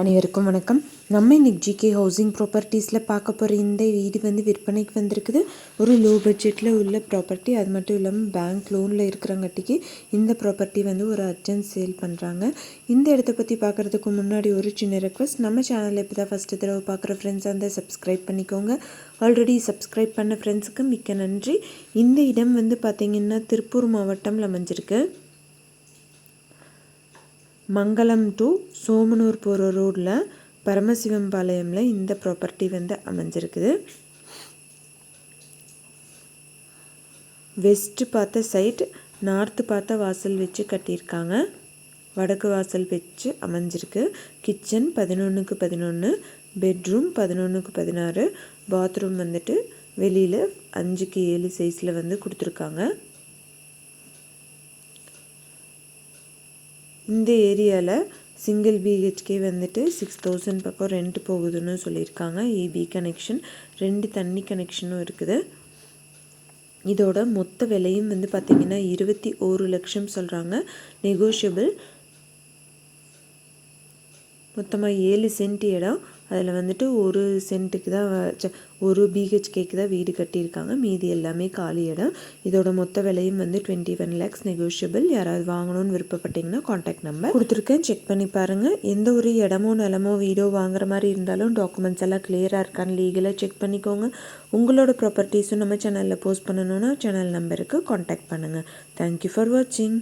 அனைவருக்கும் வணக்கம். நம்ம இன்னைக்கு ஜிகே ஹவுசிங் ப்ராப்பர்ட்டிஸில் பார்க்க போகிற இந்த வீடு வந்து விற்பனைக்கு வந்திருக்குது. ஒரு லோ பட்ஜெட்டில் உள்ள ப்ராப்பர்ட்டி அது மட்டும் இல்லாமல் பேங்க் லோனில் இருக்கிறங்காட்டிக்கு இந்த ப்ராப்பர்ட்டி வந்து ஒரு அர்ஜென்ட் சேல் பண்ணுறாங்க இந்த இடத்த பற்றி பார்க்குறதுக்கு முன்னாடி ஒரு சின்ன ரெக்வஸ்ட் நம்ம சேனலில் இப்போ தான் ஃபஸ்ட்டு தடவை பார்க்குற ஃப்ரெண்ட்ஸ் அந்த சப்ஸ்கிரைப் பண்ணிக்கோங்க. ஆல்ரெடி சப்ஸ்கிரைப் பண்ண ஃப்ரெண்ட்ஸுக்கு மிக்க நன்றி. இந்த இடம் வந்து பார்த்திங்கன்னா திருப்பூர் மாவட்டம்ல அமைஞ்சிருக்கு மங்களம் டு சோமனூர் போகிற ரோட்டில் பரமசிவம்பாளையமில் இந்த ப்ராப்பர்ட்டி வந்து அமைஞ்சிருக்குது. வெஸ்ட்டு பார்த்த சைட் நார்த்து பார்த்த வாசல் வச்சு கட்டியிருக்காங்க. வடக்கு வாசல் வச்சு அமைஞ்சிருக்கு. கிச்சன் பதினொன்றுக்கு பதினொன்று பெட்ரூம் பதினொன்றுக்கு பதினாறு பாத்ரூம் வந்துட்டு வெளியில் அஞ்சுக்கு ஏழு சைஸில் வந்து கொடுத்துருக்காங்க. இந்த ஏரியாவில் சிங்கிள் பிஹெச்கே வந்துட்டு சிக்ஸ் தௌசண்ட் பக்கம் ரெண்ட் போகுதுன்னு சொல்லியிருக்காங்க. ஏபி கனெக்ஷன் ரெண்டு தண்ணி கனெக்ஷனும் இருக்குது. இதோட மொத்த விலையும் வந்து பார்த்திங்கன்னா இருபத்தி ஒரு லட்சம் சொல்கிறாங்க நெகோஷியபிள் மொத்தமாக ஏழு சென்ட் இடம். அதில் வந்துட்டு ஒரு சென்ட்டுக்கு தான் ஒரு பிஹெச்கேக்கு தான் வீடு கட்டியிருக்காங்க. மீதி எல்லாமே காலி இடம். இதோட மொத்த விலையும் வந்து டுவெண்ட்டி ஒன் லேக்ஸ் நெகோஷியபிள் யாராவது வாங்கணும்னு விருப்பப்பட்டீங்கன்னா காண்டாக்ட் நம்பர் கொடுத்துருக்கேன். செக் பண்ணி பாருங்கள் எந்த ஒரு இடமோ நிலமோ வீடோ வாங்குற மாதிரி இருந்தாலும் டாக்குமெண்ட்ஸ் எல்லாம் கிளியராக இருக்கான்னு லீகலாக செக் பண்ணிக்கோங்க. உங்களோட ப்ராப்பர்ட்டிஸும் நம்ம சேனலில் போஸ்ட் பண்ணணுன்னா சேனல் நம்பருக்கு காண்டாக்ட் பண்ணுங்கள் தேங்க்யூ ஃபார் வாட்சிங்